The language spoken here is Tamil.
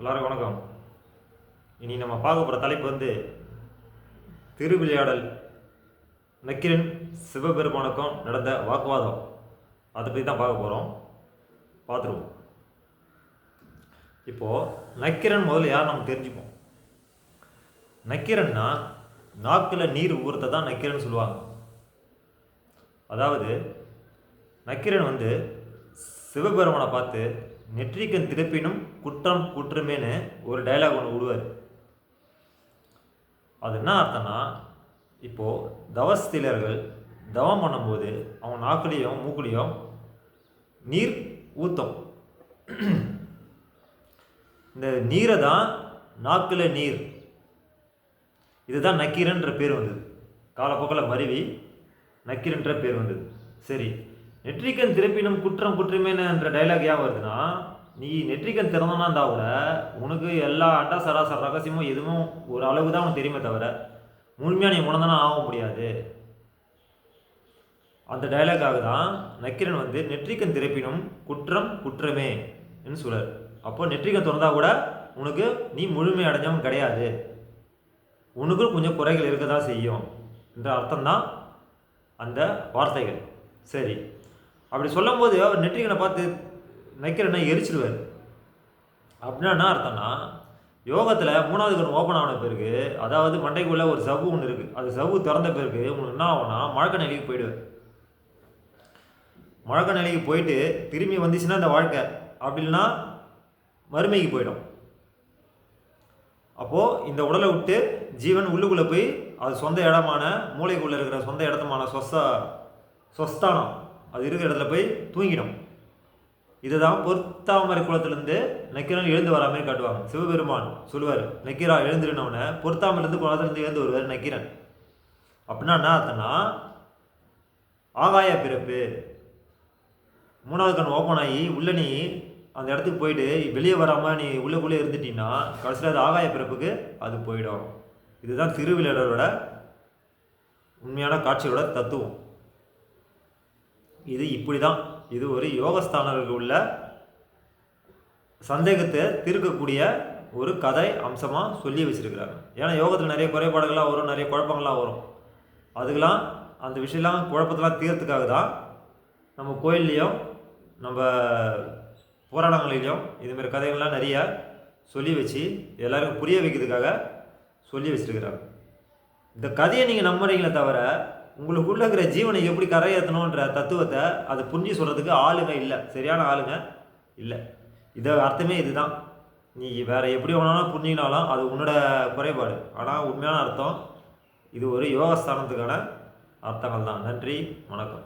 எல்லாரும் வணக்கம். இனி நம்ம பார்க்க போகிற தலைப்பு வந்து திருவிளையாடல். நக்கிரன் சிவபெருமானுக்கும் நடந்த வாக்குவாதம். அதை பற்றி தான் பார்க்க போகிறோம் பார்த்துருவோம். இப்போது நக்கிரன் முதல்ல யார் நம்ம தெரிஞ்சுப்போம். நக்கிரன்னா நாக்கில் நீர் ஊறத்தை தான் நக்கிரன் சொல்லுவாங்க. அதாவது நக்கிரன் வந்து சிவபெருமானை பார்த்து நெற்றிக்கன் திருப்பினும் குற்றம் குற்றமேன்னு ஒரு டைலாக் ஒன்று விடுவார். அது என்ன அர்த்தம்னா இப்போது தவஸ்திலர்கள் தவம் பண்ணும்போது அவன் நாக்குலேயும் மூக்குலேயும் நீர் ஊற்றும் இந்த நீரை தான் நாக்கில் நீர். இதுதான் நக்கீரன்ற பேர் வந்தது. காலப்போக்கில் மருவி நக்கீரன்ற பேர் வந்தது. சரி நெற்றிக்கன் திருப்பினும் குற்றம் குற்றமேன்ற டைலாக் ஏன் வருதுன்னா நீ நெற்றிக்கன் திறந்தனா இருந்தா கூட உனக்கு எல்லா அட்டா சராசர ரகசியமும் எதுவும் ஒரு அளவு தான் உனக்கு தெரியுமே தவிர முழுமையாக நீ உணர்ந்தனா ஆக முடியாது. அந்த டைலாக்காக தான் நக்கிரன் வந்து நெற்றிக்கன் திறப்பினும் குற்றம் குற்றமே என்று சொல்றார். அப்போ நெற்றிக்கன் திறந்தா கூட உனக்கு நீ முழுமை அடைஞ்சவன் கிடையாது. உனக்கும் கொஞ்சம் குறைகள் இருக்க தான் செய்யும் என்ற அர்த்தம்தான் அந்த வார்த்தைகள். சரி. அப்படி சொல்லும்போது அவர் நெற்றிகனை பார்த்து நைக்கிறனா எரிச்சிடுவார் அப்படின்னா என்ன அர்த்தம்னா யோகத்தில் மூணாவது கண் ஓப்பன் ஆன பிறகு அதாவது மண்டைக்குள்ளே ஒரு சவு ஒன்று இருக்குது அது சவு திறந்த பிறகு உங்களுக்கு என்ன ஆகும்னா மழக்க நிலைக்கு போயிடுவார். மழக்க நிலைக்கு போயிட்டு திரும்பி வந்துச்சுன்னா இந்த வாழ்க்கை. அப்படி இல்லைன்னா மறுமைக்கு போயிடும். அப்போது இந்த உடலை விட்டு ஜீவன் உள்ளுக்குள்ளே போய் அது சொந்த இடமான மூளைக்குள்ளே இருக்கிற சொந்த இடத்தமான சொஸ்தா சொஸ்தானம் அது இருக்கிற இடத்துல போய் தூங்கிடும். இதுதான் பொருத்தாமரை குளத்துலேருந்து நக்கீரன் எழுந்து வரா மாதிரி காட்டுவாங்க. சிவபெருமான் சொல்லுவார் நக்கீரா எழுந்துருனவனை பொருத்தாமலேருந்து குளத்துலேருந்து எழுந்து வருவார் நக்கீரன். அப்படின்னா என்ன அர்த்தம்னா ஆகாய பிறப்பு மூணாவது கண் ஓப்பன் ஆகி உள்ள நீ அந்த இடத்துக்கு போயிட்டு வெளியே வராமல் நீ உள்ளக்குள்ளே இருந்துட்டீங்கன்னா கடைசியில் அது ஆகாய பிறப்புக்கு அது போயிடும். இதுதான் திருவிளையாடலோட உண்மையான காட்சியோட தத்துவம். இது இப்படி தான் இது ஒரு யோகஸ்தானர்கள் உள்ள சந்தேகத்தை தீர்க்கக்கூடிய ஒரு கதை அம்சமாக சொல்லி வச்சுருக்கிறாங்க. ஏன்னா யோகத்தில் நிறைய குறைபாடுகளாக வரும் நிறைய குழப்பங்களாக வரும். அதுக்கெலாம் அந்த விஷயம்லாம் குழப்பத்தெலாம் தீர்த்துக்காக தான் நம்ம கோயில்லையும் நம்ம புராணங்களிலையும் இதுமாரி கதைகள்லாம் நிறைய சொல்லி வச்சு எல்லாருக்கும் புரிய வைக்கிறதுக்காக சொல்லி வச்சுருக்கிறாங்க. இந்த கதையை நீங்கள் நம்புறீங்களே தவிர உங்களுக்குள்ள இருக்கிற ஜீவனை எப்படி கரையேற்றணுன்ற தத்துவத்தை அதை புரிஞ்சு சொல்கிறதுக்கு ஆளுங்க இல்லை. சரியான ஆளுங்க இல்லை. இதை அர்த்தமே இதுதான். நீ வேறு எப்படி வேணாலும் புரிஞ்சினாலும் அது உன்னோட குறைபாடு. ஆனால் உண்மையான அர்த்தம் இது ஒரு யோகஸ்தானத்துக்கான அர்த்தங்கள் தான் நன்றி வணக்கம்.